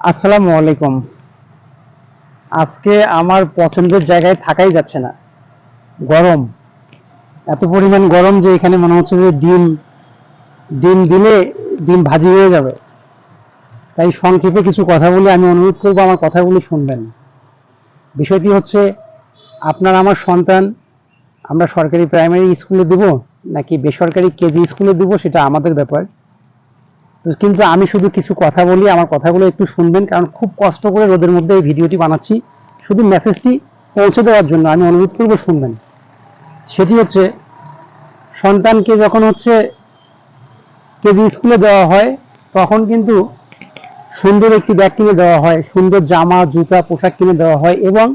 আসসালামু আলাইকুম। আজকে আমার পছন্দের জায়গায় থাকাই যাচ্ছে না। গরম। এত পরিমাণ গরম যে এখানে মনে হচ্ছে যে ডিম ডিম দিলে ডিম ভাজি হয়ে যাবে। তাই সংক্ষেপে কিছু কথা বলে আমি অনুরোধ করব আমার কথাগুলো শুনবেন। বিষয়টি হচ্ছে, আপনার আমার সন্তান আমরা সরকারি প্রাইমারি স্কুলে দেব নাকি বেসরকারি কেজি স্কুলে দেব সেটা আমাদের ব্যাপার। তো কিন্তু আমি শুধু কিছু কথা বলি, আমার কথাগুলো একটু শুনবেন, কারণ খুব কষ্ট করে রোদের মধ্যে এই ভিডিওটি বানাচ্ছি। শুধু মেসেজটি পৌঁছে দেওয়ার জন্য আমি অনুরোধ করব শুনবেন। সেটি হচ্ছে, সন্তানকে যখন হচ্ছে কেজি স্কুলে দেওয়া হয়, তখন কিন্তু সুন্দর একটি ব্যাগ কিনে দেওয়া হয়, সুন্দর জামা, জুতা, পোশাক কিনে দেওয়া হয় এবং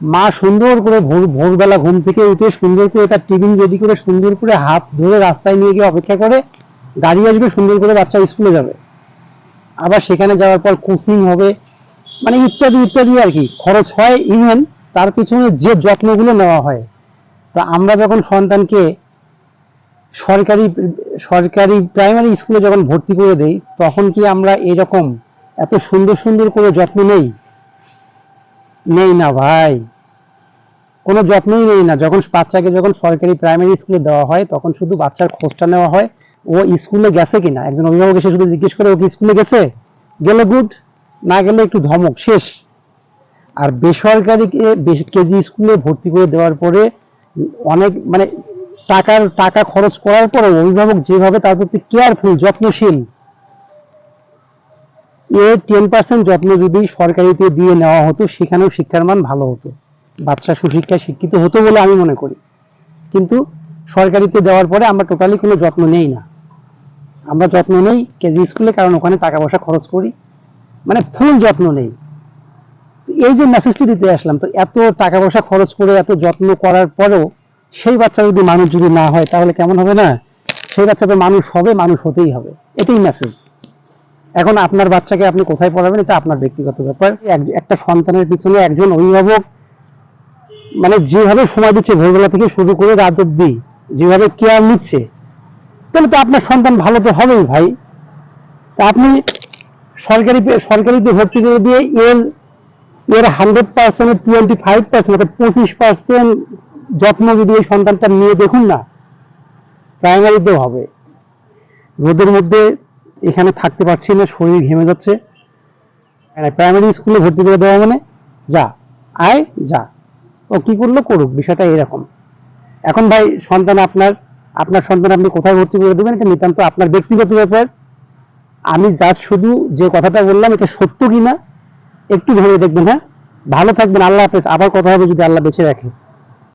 মা সুন্দর করে ভোর, ভোরবেলা ঘুম থেকে উঠে সুন্দর করে তার টিফিন রেডি করে সুন্দর করে হাত ধরে রাস্তায় নিয়ে গিয়ে অপেক্ষা করে। গাড়ি আসবে, সুন্দর করে বাচ্চা স্কুলে যাবে। আবার সেখানে যাওয়ার পর কোচিং হবে মানে ইত্যাদি ইত্যাদি আর কি। খরচ হয় ইভেন তার পিছনে যে যত্নগুলো নেওয়া হয়। তা আমরা যখন সন্তানকে সরকারি সরকারি প্রাইমারি স্কুলে যখন ভর্তি করে দেই, তখন কি আমরা এরকম এত সুন্দর সুন্দর করে যত্ন নেই? নেই না ভাই। কোনো যত্নই নেই না। যখন বাচ্চাকে যখন সরকারি প্রাইমারি স্কুলে দেওয়া হয়, তখন শুধু বাচ্চার খোঁজটা নেওয়া হয় ও স্কুলে গেছে কিনা? একজন অভিভাবক এসে শুধু জিজ্ঞেস করে, ও কি স্কুলে গেছে? গেলে গুড না গেলে একটু ধমক, শেষ। আর বেসরকারি কেজি স্কুলে ভর্তি করে দেওয়ার পরে অনেক মানে টাকার, টাকা খরচ করার পরে অভিভাবক যেভাবে তার প্রতি কেয়ারফুল, যত্নশীল এর টেন পার্সেন্ট যত্ন যদি সরকারিতে দিয়ে নেওয়া হতো, সেখানেও শিক্ষার মান ভালো হতো। বাচ্চা সুশিক্ষায় শিক্ষিত হতো বলে আমি মনে করি। কিন্তু সরকারিতে দেওয়ার পরে আমরা টোটালি কোনো যত্ন নেই না। আমরা যত্ন নেই, কেজি স্কুলে, কারণ ওখানে টাকা পয়সা খরচ করি। মানে ফুল যত্ন নেই। এই যে মেসেজটি দিতে আসলাম, তো এত টাকা পয়সা খরচ করে এত যত্ন করার পরেও সেই বাচ্চা যদি মানুষ যদি না হয়, তাহলে কেমন হবে না? সেই বাচ্চা তো মানুষ হবে, মানুষ হতেই হবে। এটাই মেসেজ এখন আপনার বাচ্চাকে আপনি কোথায় পড়াবেন, এটা আপনার ব্যক্তিগত ব্যাপার। এক- একটা সন্তানের পিছনে একজন অভিভাবক মানে যেভাবে সময় দিচ্ছে, ভোরবেলা থেকে শুরু করে রাত অব্দি যেভাবে কেয়ার নিচ্ছে তাহলে তো আপনার সন্তান ভালো তো হবেই ভাই। তা আপনি সরকারি সরকারিতে ভর্তি করে দিয়ে এর এর hundred percent twenty five percent অর্থাৎ পঁচিশ পার্সেন্ট যত্ন যদি এই সন্তানটা নিয়ে দেখুন না প্রাইমারিতেও হবে। রোদের মধ্যে এখানে থাকতে পারছি না, শরীর ঘেমে যাচ্ছে। প্রাইমারি স্কুলে ভর্তি করে দেওয়া মানে যা, আয় যা। ও কি করল করুক, বিষয়টা এরকম। এখন ভাই সন্তান আপনার আপনার সন্তান আপনি কোথায় ভর্তি করে দেবেন এটা নিতান্ত আপনার ব্যক্তিগত ব্যাপার। আমি জাস্ট শুধু যে কথাটা বললাম, এটা সত্য কিনা, একটু ভেবে দেখবেন হ্যাঁ? ভালো থাকবেন, আল্লাহ হাফেজ। আবার কথা হবে যদি আল্লাহ বেছে রাখে।